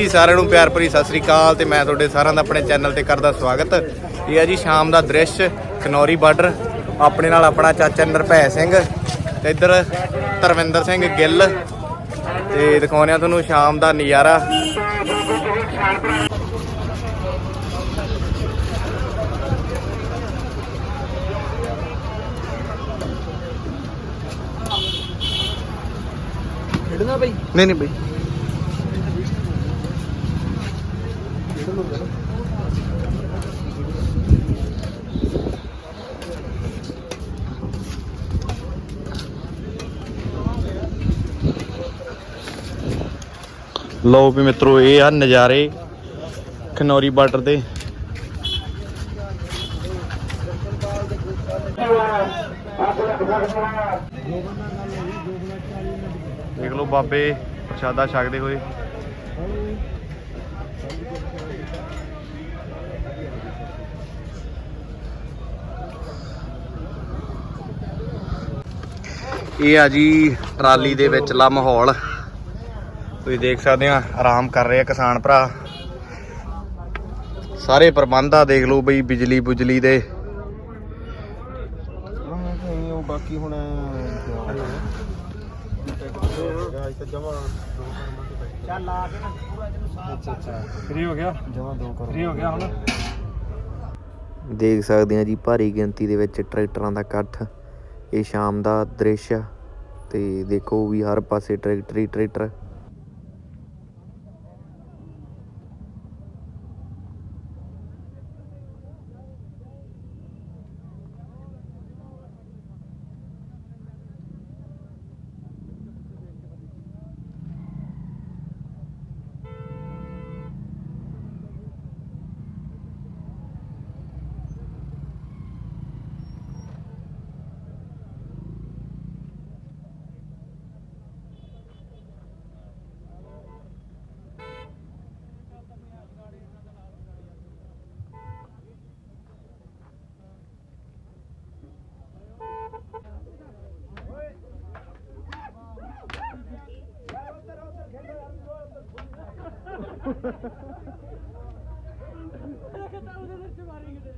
ਜੀ ਸਾਰਿਆਂ ਨੂੰ ਪਿਆਰ ਭਰੀ ਸਤਿ ਸ੍ਰੀ ਅਕਾਲ ਤੇ ਮੈਂ ਤੁਹਾਡੇ ਸਾਰਿਆਂ ਦਾ ਆਪਣੇ ਚੈਨਲ ਤੇ ਕਰਦਾ ਸਵਾਗਤ। ਇਹ ਹੈ ਜੀ ਸ਼ਾਮ ਦਾ ਦ੍ਰਿਸ਼ ਖਨੌਰੀ ਬਾਰਡਰ ਆਪਣੇ ਨਾਲ ਆਪਣਾ ਚਾਚਾ ਨਿਰਭੈ ਸਿੰਘ ਤੇ ਇੱਧਰ ਧਰਮਿੰਦਰ ਸਿੰਘ ਗਿੱਲ ਤੇ ਦਿਖਾਉਂਦੇ ਆ ਤੁਹਾਨੂੰ ਸ਼ਾਮ ਦਾ ਨਜ਼ਾਰਾ। ਖੇਡਣਾ ਬਈ? ਨਹੀਂ ਨਹੀਂ ਬਈ। ਲਓ ਵੀ ਮਿੱਤਰੋ, ਇਹ ਆ ਨਜ਼ਾਰੇ ਖਨੌਰੀ ਬਾਰਡਰ ਦੇ। ਦੇਖ ਲਓ ਬਾਬੇ ਪ੍ਰਸ਼ਾਦਾ ਛਕਦੇ ਹੋਏ। ਇਹ ਆ ਜੀ ਟਰਾਲੀ ਦੇ ਵਿਚਲਾ ਮਾਹੌਲ। ਤੁਸੀਂ ਦੇਖ ਸਕਦੇ ਆ ਆਰਾਮ ਕਰ ਰਹੇ ਆ ਕਿਸਾਨ ਭਰਾ। ਸਾਰੇ ਪ੍ਰਬੰਧ ਆ ਦੇਖ ਲਓ ਬਈ ਬਿਜਲੀ ਬੁਜਲੀ ਦੇ। ਉਹ ਬਾਕੀ ਹੁਣ ਚੱਲ ਲਾ ਕੇ ਅੱਛਾ ਅੱਛਾ ਫ੍ਰੀ ਹੋ ਗਿਆ? ਜਮਾ ਦੋ ਕਰੋ ਫ੍ਰੀ ਹੋ ਗਿਆ ਹੁਣ? ਦੇਖ ਸਕਦੇ ਆ ਜੀ ਭਾਰੀ ਗਿਣਤੀ ਦੇ ਵਿੱਚ ਟਰੈਕਟਰਾਂ ਦਾ ਇਕੱਠ। ਇਹ ਸ਼ਾਮ ਦਾ ਦ੍ਰਿਸ਼ ਆ ਤੇ ਦੇਖੋ ਵੀ ਹਰ ਪਾਸੇ ਟਰੈਕਟਰ ਹੀ tractor Kata udah tercemar gitu.